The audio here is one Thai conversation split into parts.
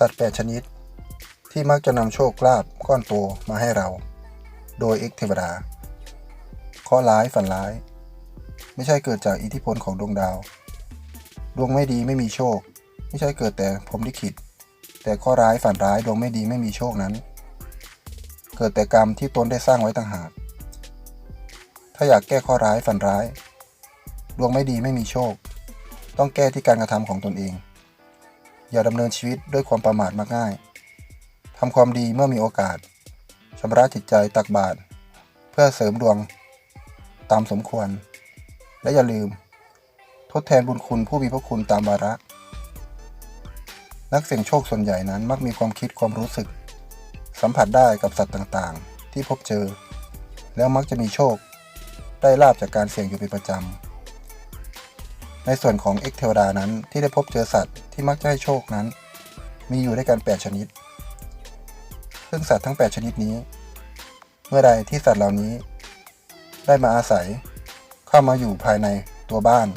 สัตว์แปดชนิด ที่มักจะนำโชคลาภก้อนโตมาให้เรา โดยเอกเทวดาข้อร้ายฝันร้าย ไม่ใช่เกิดจากอิทธิพลของดวงดาว ดวงไม่ดีไม่มีโชค ไม่ใช่เกิดแต่พรหมลิขิตแต่ข้อร้ายฝันร้ายดวงไม่ดีไม่มีโชคนั้น เกิดแต่กรรมที่ตนได้สร้างไว้ต่างหากถ้าอยากแก้ข้อร้ายฝันร้าย ดวงไม่ดีไม่มีโชค ต้องแก้ที่การกระทำของตนเอง อย่าดำเนินชีวิตด้วยความประมาทมักง่ายทำความดีเมื่อมีโอกาสชำระจิตใจตักบาตรเพื่อเสริมดวงตามสมควร และอย่าลืม ทดแทนบุญคุณผู้มีพระคุณตามวาระ นักเสี่ยงโชคส่วนใหญ่นั้นมักมีความคิดความรู้สึก สัมผัสได้กับสัตว์ต่างๆ ที่พบเจอ แล้วมักจะมีโชค ได้ลาบจากการเสี่ยงอยู่เป็นประจำ ในส่วนของเอ็กเทวดานั้นที่ได้พบเจอสัตว์ที่มักจะให้โชคนั้น มีอยู่ด้วยกัน 8 ชนิด ซึ่งสัตว์ทั้ง 8 ชนิดนี้ เมื่อใดที่สัตว์เหล่านี้ ได้มาอาศัย เข้ามาอยู่ภายในตัวบ้าน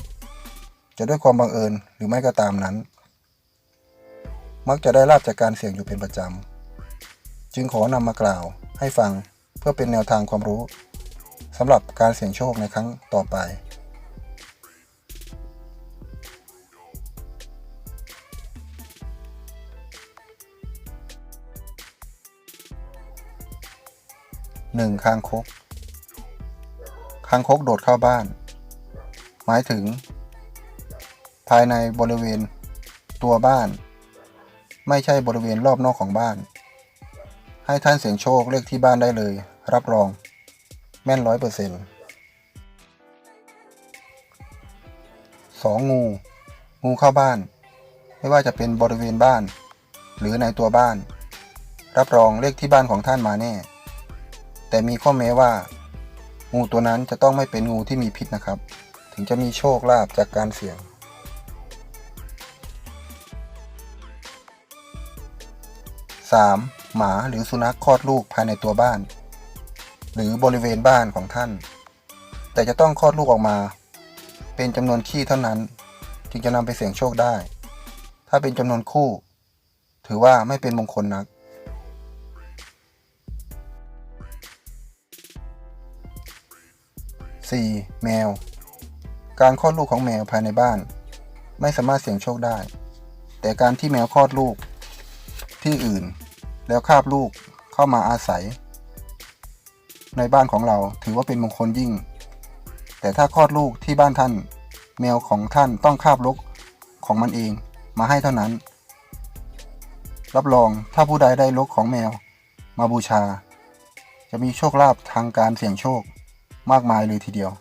จะด้วยความบังเอิญหรือไม่ก็ตามนั้น มักจะได้ลาบจากการเสี่ยงอยู่เป็นประจำ จึงขอนำมากล่าวให้ฟังเพื่อเป็นแนวทางความรู้สำหรับการเสี่ยงโชคในครั้งต่อไป 1. คางคก คางคกโดดเข้าบ้าน หมายถึง ภายในบริเวณตัวบ้าน ไม่ใช่บริเวณรอบนอกของบ้าน ให้ท่านเสียงโชคเลขที่บ้านได้เลย รับรอง แม่นร้อยเปอร์เซ็นต์สองงู งูเข้าบ้าน ไม่ว่าจะเป็นบริเวณบ้าน หรือในตัวบ้าน รับรองเลขที่บ้านของท่านมาแน่ แต่มีข้อแม้ว่า งูตัวนั้นจะต้องไม่เป็นงูที่มีพิษนะครับ ถึงจะมีโชคลาภจากการเสี่ยง 3. หมาหรือสุนัขคลอดลูกภายในตัวบ้าน หรือบริเวณบ้านของท่าน แต่จะต้องคลอดลูกออกมา เป็นจำนวนขี้เท่านั้น จึงจะนำไปเสี่ยงโชคได้ ถ้าเป็นจำนวนคู่ ถือว่าไม่เป็นมงคลนัก 4. แมว การคลอดลูกของแมวภายในบ้าน ไม่สามารถเสี่ยงโชคได้ แต่การที่แมวคลอดลูก ที่อื่น แล้วคาบลูกเข้ามาอาศัย ในบ้านของเราถือว่าเป็นมงคลยิ่ง แต่ถ้าคลอดลูกที่บ้านท่าน แมวของท่านต้องคาบลูกของมันเองมาให้เท่านั้น รับรองถ้าผู้ใดได้ลูกของแมว มาบูชา จะมีโชคลาภทางการเสี่ยงโชค มากมายเลยทีเดียว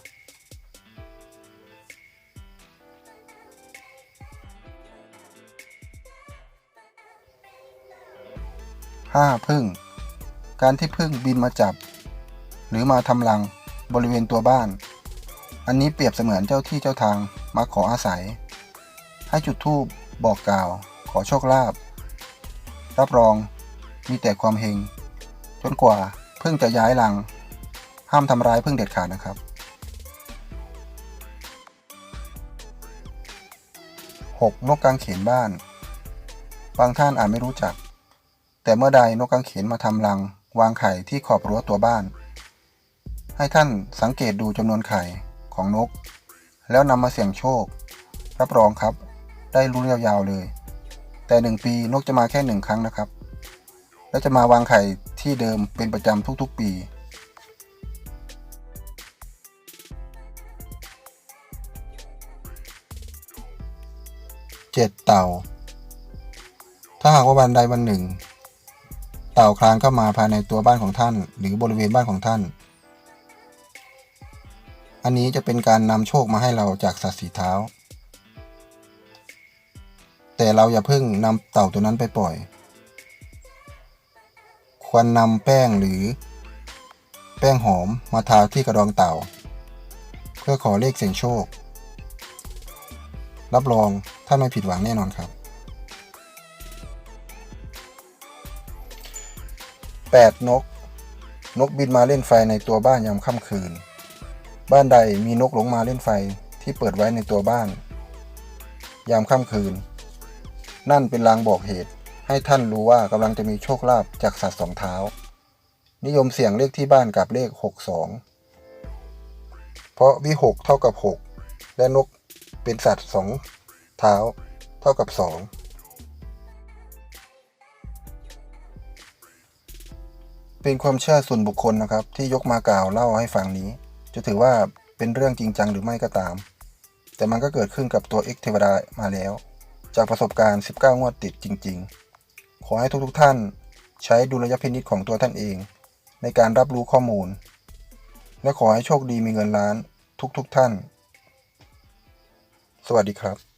5. พึ่ง การที่พึ่งบินมาจับ หรือมาทำรังบริเวณตัวบ้าน อันนี้เปรียบเสมือนเจ้าที่เจ้าทางมาขออาศัย ให้จุดธูปบอกกล่าว ขอโชคลาภรับรองมีแต่ความเฮงจนกว่าพึ่งจะย้ายรัง ห้ามทำร้ายพึ่งเด็ดขาดนะครับ 6. นกกางเขนบ้าน บางท่านอาจไม่รู้จัก แต่เมื่อใดนกกางเขนมาทำรัง วางไข่ที่ขอบรั้วตัวบ้าน ให้ท่านสังเกตดูจำนวนไข่ของนก แล้วนำมาเสี่ยงโชค รับรองครับ ได้รู้ยาวๆเลย แต่หนึ่งปีนกจะมาแค่หนึ่งครั้งนะครับ และจะมาวางไข่ที่เดิมเป็นประจำทุกๆปี 7. เต่า ถ้าหากว่าวันใดวันหนึ่ง เต่าคลานเข้ามาภายในตัวบ้านของท่าน หรือบริเวณบ้านของท่าน อันนี้จะเป็นการนำโชคมาให้เราจากสัตว์สีเท้า แต่เราอย่าเพิ่งนำเต่าตัวนั้นไปปล่อย ควรนำแป้งหรือ แป้งหอมมาทาที่กระดองเต่า เพื่อขอเลขเสี่ยงโชค รับรองท่านไม่ผิดหวังแน่นอนครับ 8. นก นกบินมาเล่นไฟในตัวบ้านยามค่ำคืน บ้านใดมีนกหลงมาเล่นไฟที่เปิดไว้ในตัวบ้าน ยามค่ำคืน นั่นเป็นลางบอกเหตุให้ท่านรู้ว่ากำลังจะมีโชคลาภจากสัตว์สองเท้า นิยมเสี่ยงเลขที่บ้านกับเลข 62 เพราะวิหกเท่ากับ 6 และนก เป็นสัตว์สองเท้า เท่ากับ2เป็นความเชื่อส่วนบุคคลนะครับ ที่ยกมากล่าวเล่าให้ฟังนี้ จะถือว่าเป็นเรื่องจริงจังหรือไม่ก็ตาม แต่มันก็เกิดขึ้นกับตัว X เทวดามาแล้ว จากประสบการณ์ 19 งวดติดจริง ๆ ขอให้ทุกๆท่านใช้ดุลยพินิจของตัวท่านเอง ในการรับรู้ข้อมูล และขอให้โชคดีมีเงินล้านทุกๆท่าน สวัสดีครับ